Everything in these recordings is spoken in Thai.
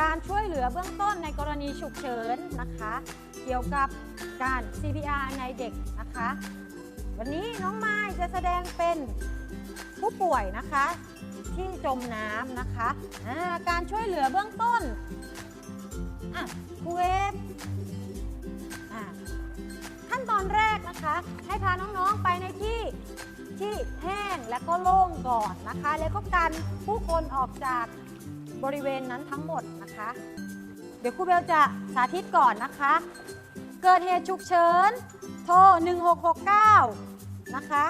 การช่วยเหลือเบื้องต้นในกรณีฉุกเฉินนะคะ เกี่ยวกับการ CPR ในเด็กนะคะ วันนี้น้องไม้จะแสดงเป็นผู้ป่วยนะคะ ที่จมน้ำนะคะอ่าการช่วยเหลือเบื้องต้นอะครูเวฟขั้นตอนแรกนะคะ ให้พาน้องๆไปในที่ที่แห้งและก็โล่งก่อนนะคะ แล้วก็กันผู้คนออกจาก บริเวณนั้นทั้งหมดนะคะ เดี๋ยวครูเบลจะสาธิตก่อนนะคะ เกิดเหตุฉุกเฉิน โทร 1669 นะคะ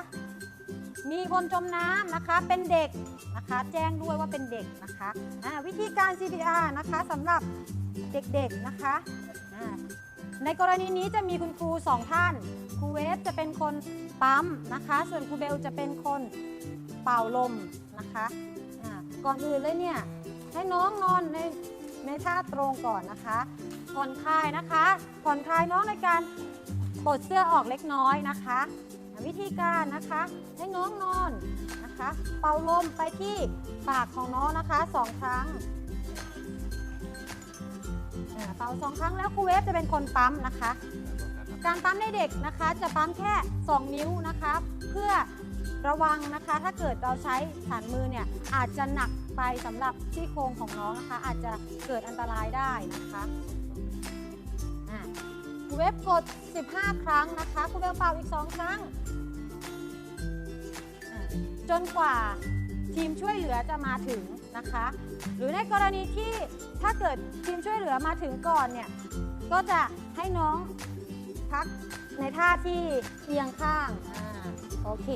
มีคนจมน้ำนะคะ เป็นเด็กนะคะ แจ้งด้วยว่าเป็นเด็กนะคะอ่าวิธีการ CPR นะคะสำหรับเด็กๆนะคะอ่าในกรณีนี้จะมีคุณครูสองท่าน ครูเวฟจะเป็นคนปั๊มนะคะ ส่วนครูเบลจะเป็นคนเป่าลมนะคะอ่าก่อนอื่นเลยเนี่ย ให้น้องนอนในในท่าตรงก่อนนะคะ ผ่อนคลายนะคะ ผ่อนคลายน้องในการปลดเสื้อออกเล็กน้อยนะคะ วิธีการนะคะ ให้น้องนอนนะคะ เป่าลมไปที่ปากของน้องนะคะสองครั้งเป่าสองครั้งแล้วครูเวฟจะเป็นคนปั๊มนะคะ การปั๊มในเด็กนะคะ จะปั๊มแค่ 2 นิ้วนะคะ เพื่อ ระวังนะคะ ถ้าเกิดเราใช้ฐานมือเนี่ยอาจจะหนักไปสำหรับซี่โครงของน้องนะคะ อาจจะเกิดอันตรายได้นะคะอะครูเวฟกด 15 ครั้งนะคะครูเวฟเป่าอีก 2 ครั้ง จนกว่าทีมช่วยเหลือจะมาถึงนะคะ หรือในกรณีที่ถ้าเกิดทีมช่วยเหลือมาถึงก่อนเนี่ย ก็จะให้น้องพัก ในท่าที่เอียงข้างอ่าโอเค